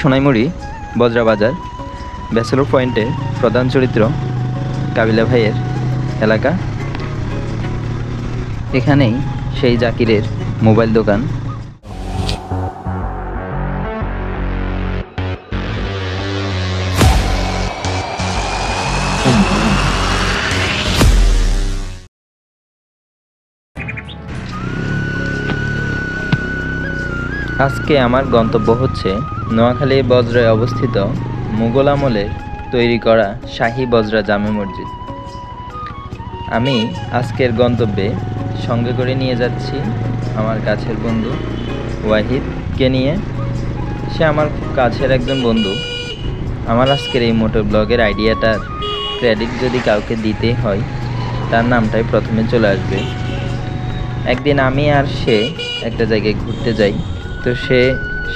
Sonaimuri বজ্রাবাজার bachelor পয়েন্টে প্রধান চরিত্র কাবিলা ভাইয়ের এলাকা। এখানেই সেই জাকিরের মোবাইল দোকান। আজকে আমার গন্তব্য হচ্ছে নোয়াখালী বজরায় অবস্থিত মুঘল আমলে তৈরি করা শাহী বজরা জামে মসজিদ। আমি আজকের গন্তব্যে সঙ্গে করে নিয়ে যাচ্ছি আমার কাছের বন্ধু ওয়াহিদকে নিয়ে। সে আমার কাছের একজন বন্ধু। আমার আজকের এই মোটর ব্লগের আইডিয়াটার ক্রেডিট যদি কাউকে দিতে হয়, তার নামটাই প্রথমে চলে আসবে। একদিন আমি আর সে একটা জায়গায় ঘুরতে যাই। তো সে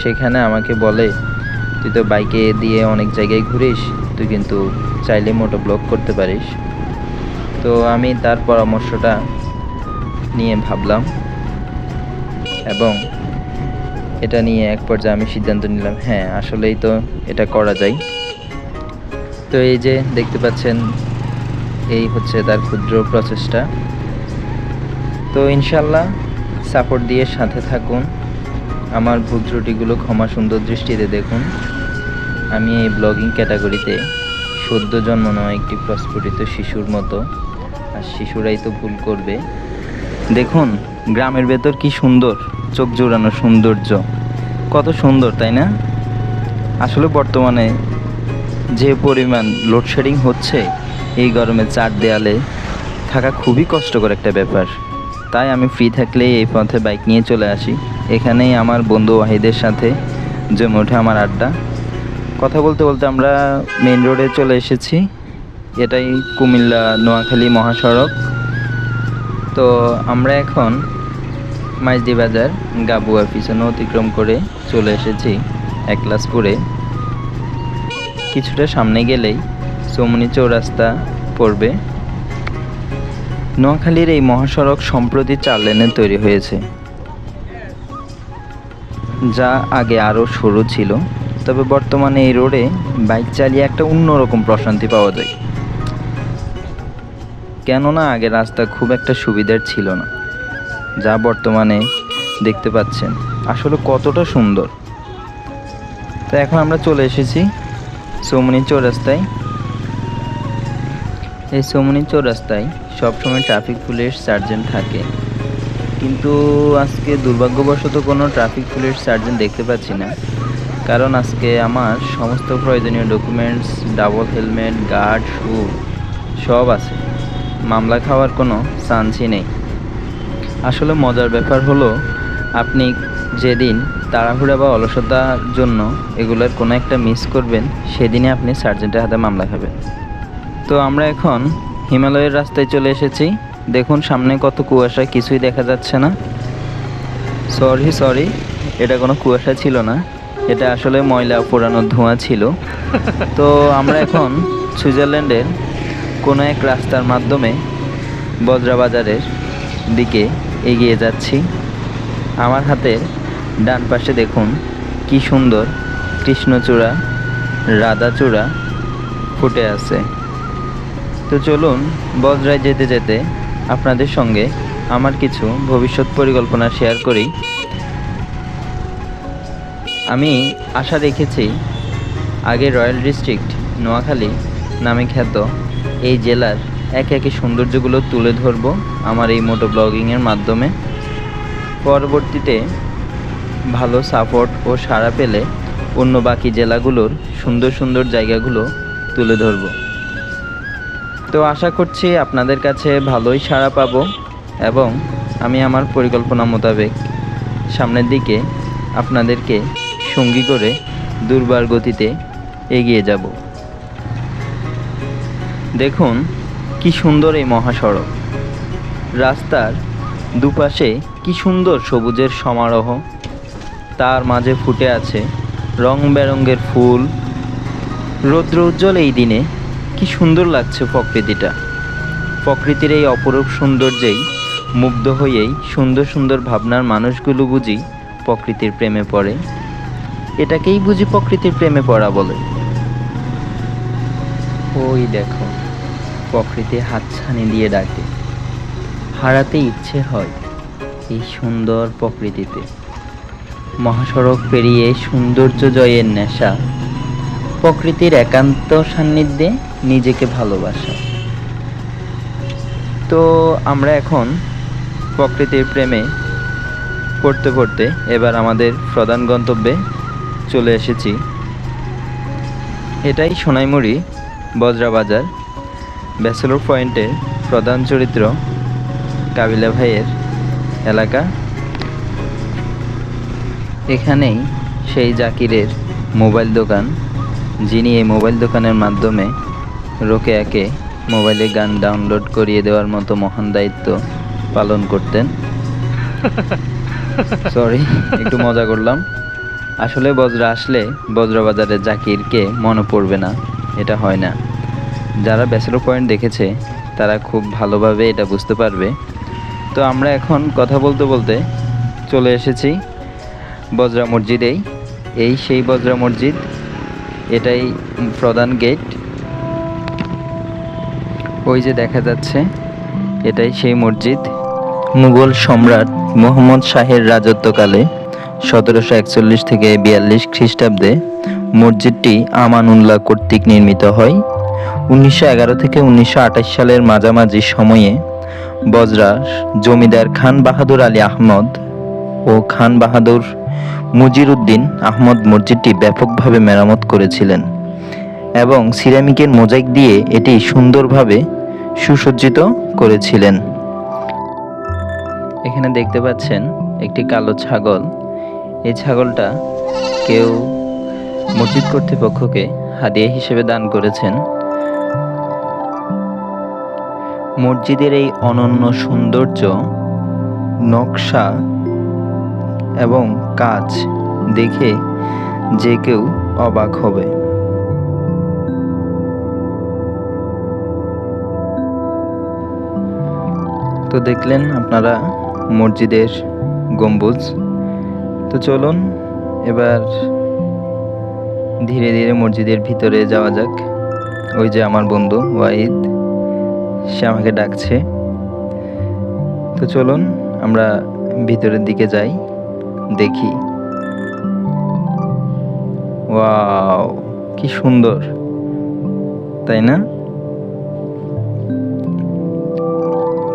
সেখানে আমাকে বলে, তুই তো বাইকে দিয়ে অনেক জায়গায় ঘুরিস, তুই কিন্তু চাইলে মোটো ব্লগ করতে পারিস। তো আমি তার পরামর্শটা নিয়ে ভাবলাম এবং এটা নিয়ে এক পর্যায়ে আমি সিদ্ধান্ত নিলাম হ্যাঁ আসলেই তো এটা করা যায়। তো এই যে দেখতে পাচ্ছেন, এই হচ্ছে তার ক্ষুদ্র প্রচেষ্টা। তো ইনশাল্লাহ সাপোর্ট দিয়ে সাথে থাকুন। আমার ভুল ত্রুটিগুলো ক্ষমা সুন্দর দৃষ্টিতে দেখুন। আমি এই ব্লগিং ক্যাটাগরিতে সদ্য জন্ম নেওয়া একটি প্রস্ফুটিত শিশুর মতো, আর শিশুরাই তো ভুল করবে। দেখুন, গ্রামের ভেতর কি সুন্দর, চোখ জোড়ানো সৌন্দর্য। কত সুন্দর, তাই না? আসলে বর্তমানে যে পরিমাণ লোডশেডিং হচ্ছে, এই গরমে চার দেয়ালে থাকা খুবই কষ্টকর একটা ব্যাপার। তাই আমি ফ্রি থাকলেই এই পথে বাইক নিয়ে চলে আসি। এখানেই আমার বন্ধু ওয়াহিদের সাথে জমে ওঠে আমার আড্ডা। কথা বলতে বলতে আমরা মেন রোডে চলে এসেছি। এটাই কুমিল্লা নোয়াখালী মহাসড়ক। তো আমরা এখন মাইজদি বাজার গাবুয়ার পিছনে অতিক্রম করে চলে এসেছি একলাসপুরে। কিছুটা সামনে গেলেই চৌমনি চৌরাস্তা পড়বে। নোয়াখালীর এই মহাসড়ক সম্প্রতি চার লেনে তৈরি হয়েছে, যা আগে আরও সরু ছিল, তবে বর্তমানে এই রোডে বাইক চালিয়ে একটা অন্যরকম প্রশান্তি পাওয়া যায়। কেননা আগে রাস্তা খুব একটা সুবিধার ছিল না, যা বর্তমানে দেখতে পাচ্ছেন, আসলে কতটা সুন্দর। তো এখন আমরা চলে এসেছি চৌমনি চৌরাস্তায়। এই চৌমনি চৌরাস্তায় সবসময় ট্রাফিক পুলিশ সার্জেন্ট থাকে। কিন্তু আজকে দুর্ভাগ্যবশত কোনো ট্রাফিক পুলিশ সার্জেন্ট দেখতে পাচ্ছি না। কারণ আজকে আমার সমস্ত প্রয়োজনীয় documents double helmet guard shoe সব আছে। মামলা খাওয়ার কোনো চান্সই নেই। আসলে মজার ব্যাপার হলো, আপনি যেদিন তাড়াহুড়া বা অলসতার জন্য এগুলোর কোনো একটা মিস করবেন, সেদিনই আপনি সার্জেন্টের হাতে মামলা খাবেন। তো আমরা এখন হিমালয়ের রাস্তায় চলে এসেছি। দেখুন সামনে কত কুয়াশা কিছুই দেখা যাচ্ছে না। সরি সরি এটা কোনো কুয়াশা ছিল না। এটা আসলে ময়লা পোড়ানো ধোঁয়া ছিল। তো আমরা এখন সুইজারল্যান্ডের কোনো এক রাস্তার মাধ্যমে বজ্রাবাজারের দিকে এগিয়ে যাচ্ছি। আমার হাতের ডান পাশে দেখুন কি সুন্দর কৃষ্ণচূড়া রাধাচূড়া ফুটে আছে। তো চলুন বজরায় যেতে যেতে আপনাদের সঙ্গে আমার কিছু ভবিষ্যৎ পরিকল্পনা শেয়ার করি। আমি আশা রেখেছি আগে রয়্যাল ডিস্ট্রিক্ট নোয়াখালী নামে খ্যাত এই জেলার এক একে সৌন্দর্যগুলো তুলে ধরবো আমার এই মোটো ব্লগিংয়ের মাধ্যমে। পরবর্তীতে ভালো সাপোর্ট ও সাড়া পেলে অন্য বাকি জেলাগুলোর সুন্দর সুন্দর জায়গাগুলো তুলে ধরবো। তো আশা করছি আপনাদের কাছে ভালোই সাড়া পাবো এবং আমি আমার পরিকল্পনা মোতাবেক সামনের দিকে আপনাদেরকে সঙ্গী করে দুর্বার গতিতে এগিয়ে যাব। দেখুন, কি সুন্দর এই মহাসড়ক। রাস্তার দুপাশে কি সুন্দর সবুজের সমারোহ। তার মাঝে ফুটে আছে রং বেরঙের ফুল। রৌদ্র উজ্জ্বল এই দিনে। কি সুন্দর লাগছে প্রকৃতিটা। প্রকৃতির এই অপরূপ সৌন্দর্যেই মুগ্ধ হয়েই সুন্দর সুন্দর ভাবনার মানুষগুলো বুঝি প্রকৃতির প্রেমে পড়ে। এটাকেই বুঝি প্রকৃতির প্রেমে পড়া বলে। ওই দেখো, প্রকৃতি হাতছানি দিয়ে ডাকে। হারাতে ইচ্ছে হয় এই সুন্দর প্রকৃতিতে। মহাসড়ক পেরিয়ে সৌন্দর্য জয়ের নেশা। প্রকৃতির একান্ত সান্নিধ্যে নিজেকে ভালোবাসা। তো আমরা এখন প্রকৃতির প্রেমে পড়তে পড়তে এবার আমাদের প্রধান গন্তব্যে চলে এসেছি। এটাই সোনাইমুড়ি বজরা বাজার ব্যাচেলর পয়েন্টের প্রধান চরিত্র কাবিলা ভাইয়ের এলাকা। এখানেই সেই জাকিরের মোবাইল দোকান, যিনি এই মোবাইল দোকানের মাধ্যমে রোকেয়াকে মোবাইলে গান ডাউনলোড করিয়ে দেওয়ার মতো মহান দায়িত্ব পালন করতেন। সরি একটু মজা করলাম। আসলে বজ্র আসলে বজ্রবাজারে জাকিরকে মনে পড়বে না এটা হয় না। যারা ব্যাচেলর পয়েন্ট দেখেছে তারা খুব ভালোভাবে এটা বুঝতে পারবে। তো আমরা এখন কথা বলতে বলতে চলে এসেছি বজরা মসজিদেই। এই সেই বজরা মসজিদ এটাই প্রধান গেট ওই যে দেখা যাচ্ছে, এটাই সেই মসজিদ। মুঘল সম্রাট মোহাম্মদ শাহের রাজত্বকালে সতেরোশো একচল্লিশ থেকে বিয়াল্লিশ খ্রিস্টাব্দে মসজিদটি আমানুল্লাহ কর্তৃক নির্মিত হয়। উনিশশো এগারো থেকে উনিশশো আঠাশ সালের মাঝামাঝি সময়ে বজরার জমিদার খান বাহাদুর আলী আহমদ ও খান বাহাদুর মুজির উদ্দিন আহমদ মসজিদটি ব্যাপকভাবে মেরামত করেছিলেন। এবং সিরামিকের মোজাইক দিয়ে এটি সুন্দরভাবে সুসজ্জিত করেছিলেন। এখানে দেখতে পাচ্ছেন একটি কালো ছাগল। এই ছাগলটা কেউ মসজিদ কর্তৃপক্ষকে হাদিয়া হিসেবে দান করেছেন। মসজিদের এই অনন্য সৌন্দর্য, নকশা এবং কাজ দেখে যে কেউ অবাক হবে। তো দেখলেন আপনারা মসজিদের গম্বুজ। তো চলুন, এবার ধীরে ধীরে মসজিদের ভিতরে যাওয়া যাক। ওই যে আমার বন্ধু ওয়াহিদ, সে আমাকে ডাকছে। তো চলুন, আমরা ভিতরের দিকে যাই, দেখি। ওয়াও, কি সুন্দর, তাই না?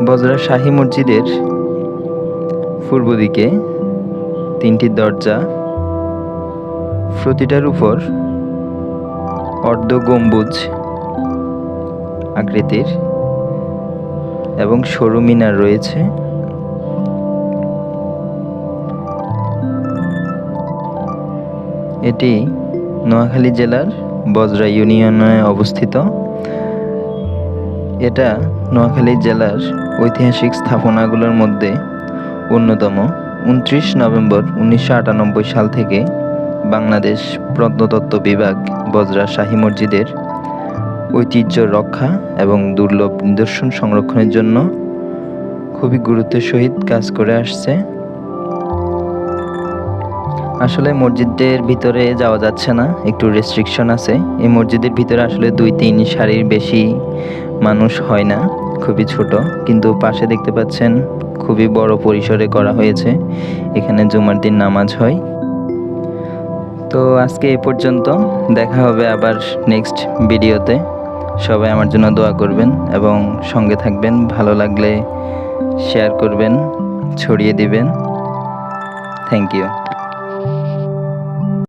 বজরা শাহী মসজিদের পূর্ব দিকে তিনটি দরজা, প্রতিটার উপর অর্ধ গম্বুজ আকৃতির এবং সরু মিনার রয়েছে। এটি নোয়াখালী জেলার বজরা ইউনিয়নে অবস্থিত। এটা নোয়াখালী জেলার ঐতিহাসিক স্থাপনাগুলোর মধ্যে অন্যতম উনত্রিশ নভেম্বর উনিশশো আটানব্বই সাল থেকে বাংলাদেশ প্রত্নতত্ত্ব বিভাগ বজরা শাহী মসজিদের ঐতিহ্য রক্ষা এবং দুর্লভ নিদর্শন সংরক্ষণের জন্য খুবই গুরুত্বের সহিত কাজ করে আসছে। আসলে মসজিদের ভিতরে যাওয়া যাচ্ছে না, একটু রেস্ট্রিকশন আছে। এই মসজিদের ভিতরে আসলে দুই তিন সারির বেশি মানুষ হয় না। খুবই ছোট, কিন্তু পাশে দেখতে পাচ্ছেন খুবই বড় পরিসরে করা হয়েছে। এখানে জুমার দিন নামাজ হয়। তো আজকে এ পর্যন্ত, দেখা হবে আবার নেক্সট ভিডিওতে। সবাই আমার জন্য দোয়া করবেন এবং সঙ্গে থাকবেন, ভালো লাগলে শেয়ার করবেন, ছড়িয়ে দিবেন। Thank you